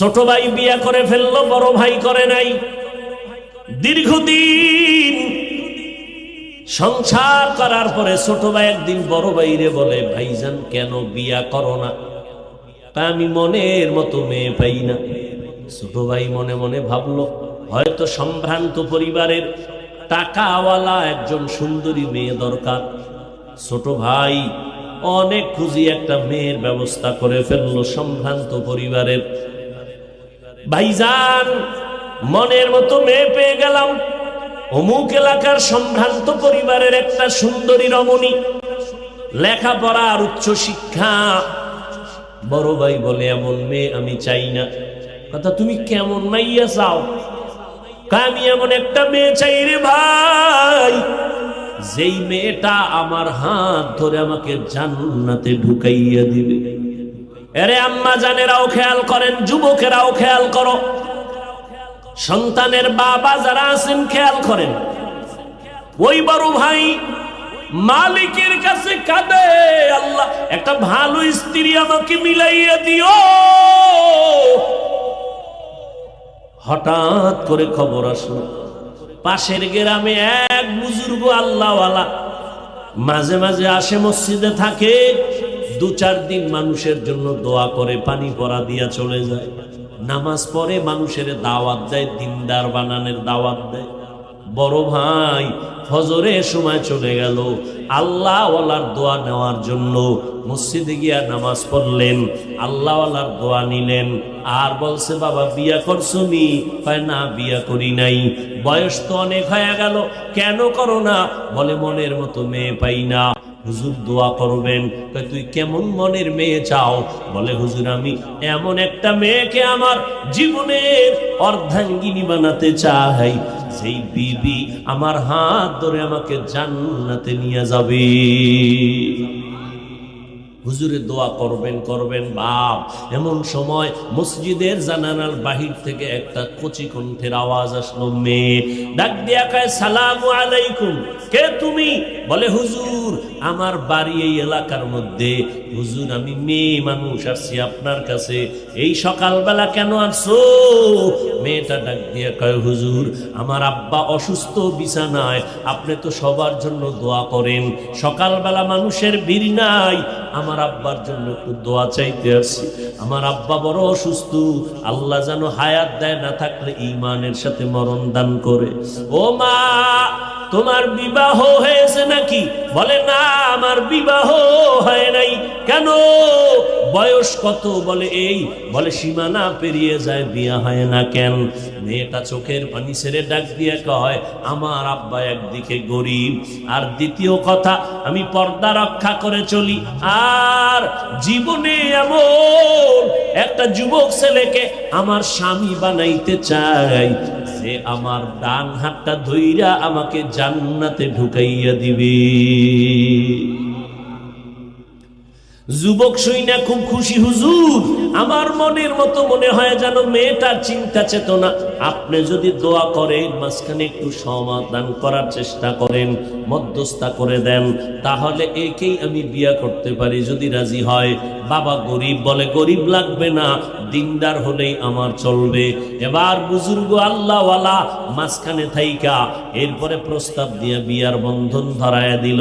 ছোট ভাই বিয়া করে ফেলল, বড় ভাই করে নাই। দীর্ঘদিন সংসার করার পরে ছোট ভাই একদিন বড় ভাইরে বলে, ভাইজান, কেন বিয়া করো না? আমি মনের মতো মেয়ে পাই না। ছোট ভাই মনে মনে ভাবলো, হয়তো সম্ভ্রান্ত পরিবারের টাকাওয়ালা একজন সুন্দরী মেয়ে দরকার। ছোট ভাই অনেক খুঁজি একটা মেয়ের ব্যবস্থা করে ফেলল, সম্ভ্রান্ত পরিবারের ভাইজান, মনের মতো মেয়ে পেয়ে গেলাম। অমুক এলাকার সম্ভ্রান্ত পরিবারের একটা সুন্দরী রমণী। লেখাপড়া আর উচ্চ শিক্ষা। বড় ভাই বলে, এমন মেয়ে আমি চাই না। কথা, তুমি কেমন মাইয়া চাও? আমি এমন একটা মেয়ে চাই রে ভাই। যেই মেয়েটা আমার হাত ধরে আমাকে জান্নাতে ঢুকাইয়া দিবে। এরে আম্মা জানেরাও খেয়াল করেন, যুবকেরাও খেয়াল করো। সন্তানের বাবা যারা আছেন, খেয়াল করেন। ওই বড় ভাই মালিকের কাছে কাঁদে, আল্লাহ, একটা ভালো স্ত্রী আমাকে মিলাইয়া দিও। হঠাৎ করে খবর আসলো, পাশের গ্রামে এক বুজুর্গ আল্লাহওয়ালা মাঝে মাঝে আসে মসজিদে থাকে। দু চার দিন মানুষের জন্য দোয়া করে, পানি পরা দিয়া চলে যায়। নামাজ পড়ে মানুষের দাওয়াত দেয়, দিনদার বানানের দাওয়াত দেয়। বড় ভাই, ফজরের সময় চলে গেল। আল্লাহওয়ালার দোয়া নেওয়ার জন্য মসজিদে গিয়া নামাজ পড়লেন। আল্লাহওয়ালার দোয়া নিলেন। আর বলছে, বাবা, বিয়া করছ নি? কয়, না, বিয়া করি নাই। বয়স তো অনেক হয়ে গেল। কেন করো না? বলে, মনের মতো মেয়ে পাই না। হুজুর দোয়া করবেন। তুই কেমন মনের মেয়ে চাও? বলে, হুজুর, আমি এমন একটা মেয়েকে আমার জীবনের অর্ধাঙ্গিনী বানাতে চাই। সেই বিবি আমার হাত ধরে আমাকে জান্নাতে নিয়ে যাবে। হুজুরে দোয়া করবেন করবেন, বাপ। এমন সময় মসজিদের জানানার বাহির থেকে একটা কচি কণ্ঠের আওয়াজ আসলো, মেয়ে, ডাক দিয়া কয়, সালামু আলাইকুম। কে তুমি? বলে, হুজুর, আমার বাড়ি এই এলাকার মধ্যে। হুজুর, আমি মেয়ে মানুষ, আসছি আপনার কাছে। এই সকালবেলা কেন আসছো? মেয়েটা ডাক দিয়া কয়, হুজুর, আমার আব্বা অসুস্থ, বিছানায়। আপনি তো সবার জন্য দোয়া করেন। সকালবেলা মানুষের ভিড় নাই। আমার আব্বার জন্য একটু দোয়া চাইতে আসি। আমার আব্বা বড় অসুস্থ, আল্লাহ যেন হায়াত দেয় না থাকলে ইমানের সাথে মরণ দান করে। ও মা, তোমার বিবাহ হয়েছে নাকি? বলে না, আমার বিবাহ হয় নাই। কেন? বয়স কত? বলে, এই, বলে, সীমানা পেরিয়ে যায়, বিয়া হয় না কেন? মেয়েটা চোখের পানি ছেড়ে ডাক দিয়ে কয়, আমার আব্বা একদিকে গরিব। আর দ্বিতীয় কথা, আমি পর্দা রক্ষা করে চলি। আর জীবনে এমন একটা যুবক ছেলেকে আমার স্বামী বানাইতে চাই। সে আমার ডান হাতটা ধইরা আমাকে জান্নাতে ঢুকাইয়া দিবে। যুবক সৈনা খুব খুশি, হুজুর। আমার মনের মতো মনে হয় যেন মেয়েটার চিন্তা চেতনা। আপনি যদি দোয়া করেন, মাঝখানে একটু সমাধান করার চেষ্টা করেন। মধ্যস্থা করে দেন, তাহলে একেই আমি বিয়া করতে পারি যদি রাজি হয়। বাবা গরিব বলে, গরিব লাগবে না, দিনদার হলেই আমার চলবে। এবার বুজুর্গ আল্লাহওয়ালা মাঝখানে থাইকা, এরপরে প্রস্তাব দিয়ে বিয়ার বন্ধন ধরায় দিল।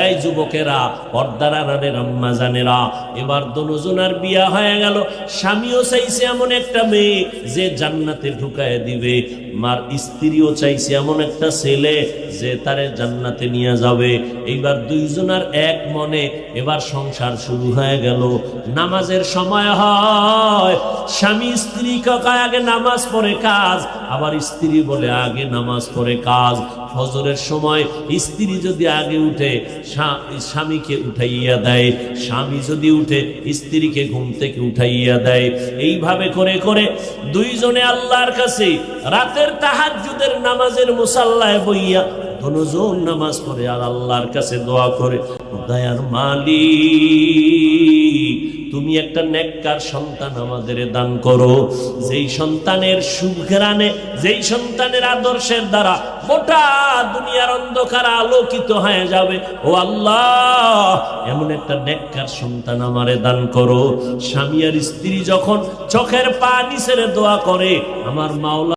এই যুবকেরা, পর্দার আড়ালের আম্মা জানেরা এবার দনুজনার বিয়া হয়ে গেল। স্বামীও চাইছে এমন একটা মেয়ে যে জান্নাতে ঢুকায় দিবে। মার স্ত্রীও চাইছে এমন একটা ছেলে যে তারে জান্নাতে নিয়ে যাবে। এইবার দুইজনার এক মনে এবার সংসার শুরু হয়ে গেল। নামাজের সময় হয়। স্বামী স্ত্রী কাকা আগে নামাজ পড়ে কাজ, আবার স্ত্রী বলে আগে নামাজ পড়ে কাজ। ফজরের সময় স্ত্রী যদি আগে উঠে স্বা- স্বামীকে উঠাইয়া দেয়, স্বামী যদি উঠে, স্ত্রীকে ঘুম থেকে উঠাইয়া দেয়। এইভাবে করে করে দুইজনে আল্লাহর কাছে রাতের তাহাজ্জুদের নামাজের মুসাল্লায় বইয়া দনজন নামাজ পড়ে আর আল্লাহর কাছে দোয়া করে দয়ার মালিক তুমি একটা নেককার সন্তান আমাদের দান করো। যেই সন্তানের সুঘ্রাণে, যেই সন্তানের আদর্শের দ্বারা গোটা দুনিয়ার অন্ধকার আলোকিত হয়ে যাবে। ও আল্লাহ, এমন একটা নেককার সন্তান আমারে দান করো। স্বামী আর স্ত্রী যখন চোখের পানি ছেড়ে দোয়া করে, আমার মাওলা